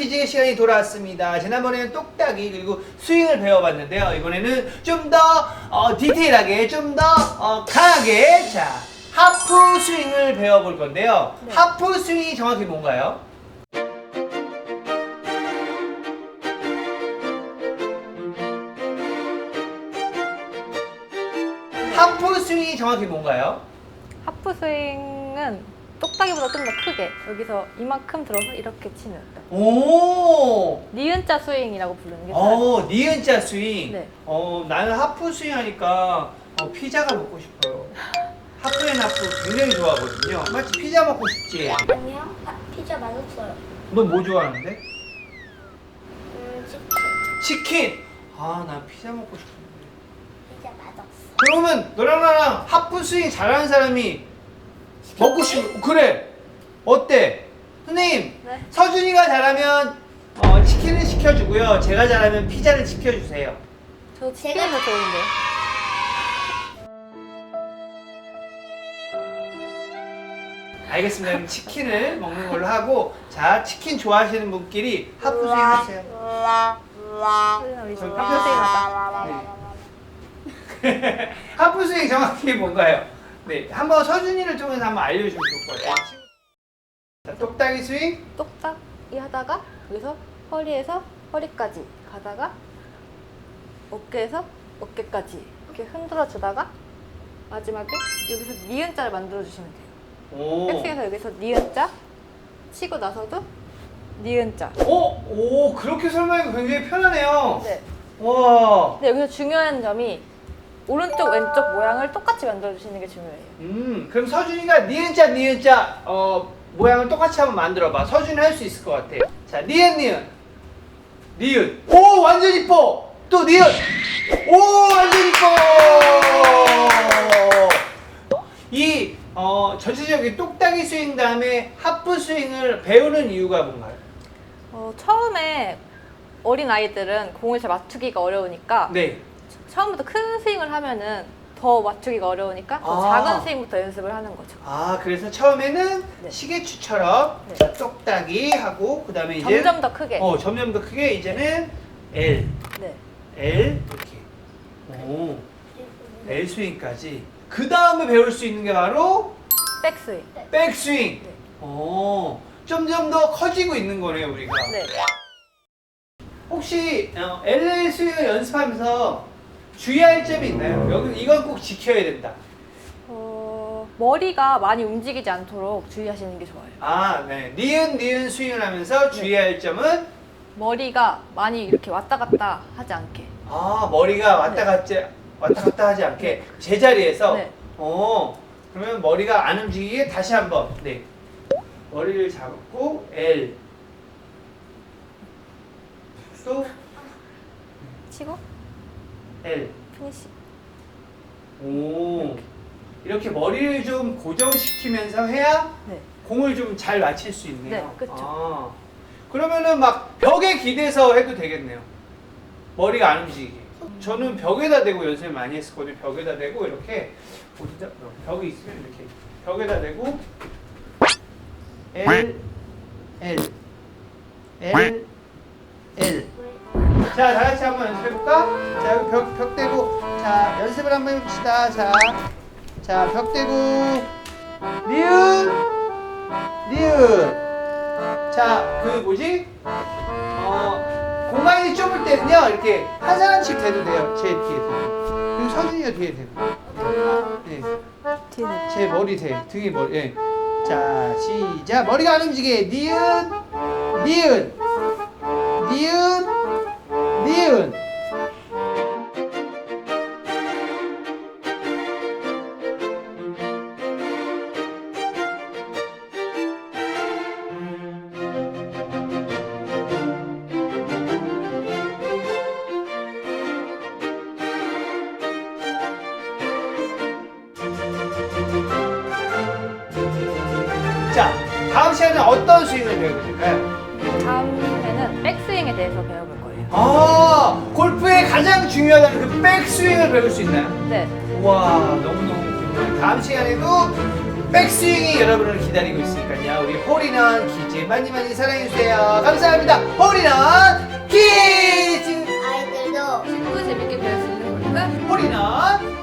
퀴즈 시간이 돌아왔습니다. 지난번에는 똑딱이 그리고 스윙을 배워봤는데요. 이번에는 좀더 어, 디테일하게, 좀더 어, 강하게 자 하프 스윙을 배워볼 건데요. 네. 하프 스윙이 정확히 뭔가요? 하프 스윙이 정확히 뭔가요? 하프 스윙은 똑딱이보다 좀 더 크게 여기서 이만큼 들어서 이렇게 치는 오, 니은자 스윙이라고 부르는 게 어, 니은자 스윙. 네. 어, 나는 하프 스윙 하니까 어, 피자가 먹고 싶어요. 하프앤 하프 굉장히 좋아하거든요. 마치 피자 먹고 싶지. 아니요, 아, 피자 맛없어요. 너 뭐 좋아하는데? 음, 치킨. 치킨. 아, 난 피자 먹고 싶은데. 피자 맛없어. 그러면 너랑 나랑 하프 스윙 잘하는 사람이 먹고 싶. 그래. 어때? 선생님, 네. 서준이가 잘하면 어, 치킨을 시켜주고요. 제가 잘하면 피자를 시켜주세요. 저 치킨이 더 좋은데 알겠습니다. 그럼 치킨을 먹는 걸로 하고 자 치킨 좋아하시는 분끼리 하프 스윙 하세요. 우리 지금. 하프 스윙 정확히 뭔가요? 네, 한번 서준이를 통해서 한번 알려주면 좋을 것 같아요. 자, 똑딱이 스윙. 똑딱이 하다가 여기서 허리에서 허리까지 가다가 어깨에서 어깨까지 이렇게 흔들어 주다가 마지막에 여기서 니은자를 만들어 주시면 돼요 오. 백스윙에서 여기서 니은자 치고 나서도 니은자 오, 오 그렇게 설명하니까 굉장히 편하네요. 네. 와. 근데 여기서 중요한 점이 오른쪽 왼쪽 모양을 똑같이 만들어 주시는 게 중요해요. 음, 그럼 서준이가 니은 자 니은 자 어 모양을 똑같이 한번 만들어봐. 서준이 할 수 있을 것 같아. 자, 니은 니은 니은. 오 완전 이뻐. 또 니은. 오 완전 이뻐. 이 어, 전체적인 똑딱이 스윙 다음에 하프 스윙을 배우는 이유가 뭔가요? 어, 처음에 어린 아이들은 공을 잘 맞추기가 어려우니까 네. 처음부터 큰 스윙을 하면은 더 맞추기가 어려우니까 더 아. 작은 스윙부터 연습을 하는 거죠. 아 그래서 처음에는 네. 시계추처럼 네. 자, 똑딱이 하고 그 다음에 이제 점점 더 크게. 어 점점 더 크게 이제는 L 네. L 이렇게 오 L 스윙까지 그 다음에 배울 수 있는 게 바로 백스윙. 백스윙 네. 오 점점 더 커지고 있는 거네요 우리가 네. 혹시 어, LL 스윙을 연습하면서 주의할 점이 있나요? 여기 이건 꼭 지켜야 된다 어, 머리가 많이 움직이지 않도록 주의하시는 게 좋아요. 아, 네. 니은 니은 스윙을 하면서 주의할 점은 머리가 많이 이렇게 왔다 갔다 하지 않게. 아 머리가 왔다 네. 갔지 왔다 갔다 하지 않게 제자리에서 네. 어 그러면 머리가 안 움직이게 다시 한번 네 머리를 잡고 L 또 치고 L 피니시. 오 이렇게 머리를 좀 고정시키면서 해야 네. 공을 좀 잘 맞힐 수 있네요. 네, 그쵸. 아, 그러면은 막 벽에 기대서 해도 되겠네요. 머리가 안 움직이게. 저는 벽에다 대고 연습을 많이 했었거든요. 벽에다 대고 이렇게 어디다 어, 벽이 있으면 이렇게 벽에다 대고 L L L L 자, 다 같이 한번 연습해 볼까? 한번 해봅시다. 자, 자, 벽 대고 니은 니은 자, 그 뭐지? 어, 공간이 좁을 때는요, 이렇게 한 사람씩 대도 돼요. 제 뒤에 대고. 그리고 서준이가 뒤에 대고. 네. 뒤에. 제 머리 대, 등에 머리, 예. 자, 시작. 머리가 안 움직여. 니은, 니은, 니은, 니은. 다음에는 어떤 스윙을 배우게 될까요? 다음에는 백스윙에 대해서 배워볼 거예요. 아, 골프의 가장 중요하다는 그 백스윙을 배울 수 있나요? 네. 우와, 너무너무 궁금해요. 다음 시간에도 백스윙이 여러분을 기다리고 있으니까요. 우리 홀인원 키즈 많이 많이 사랑해주세요. 감사합니다. 홀인원 키즈! 아이들도 친구 재밌게 배울 수 있는 거니까 홀인원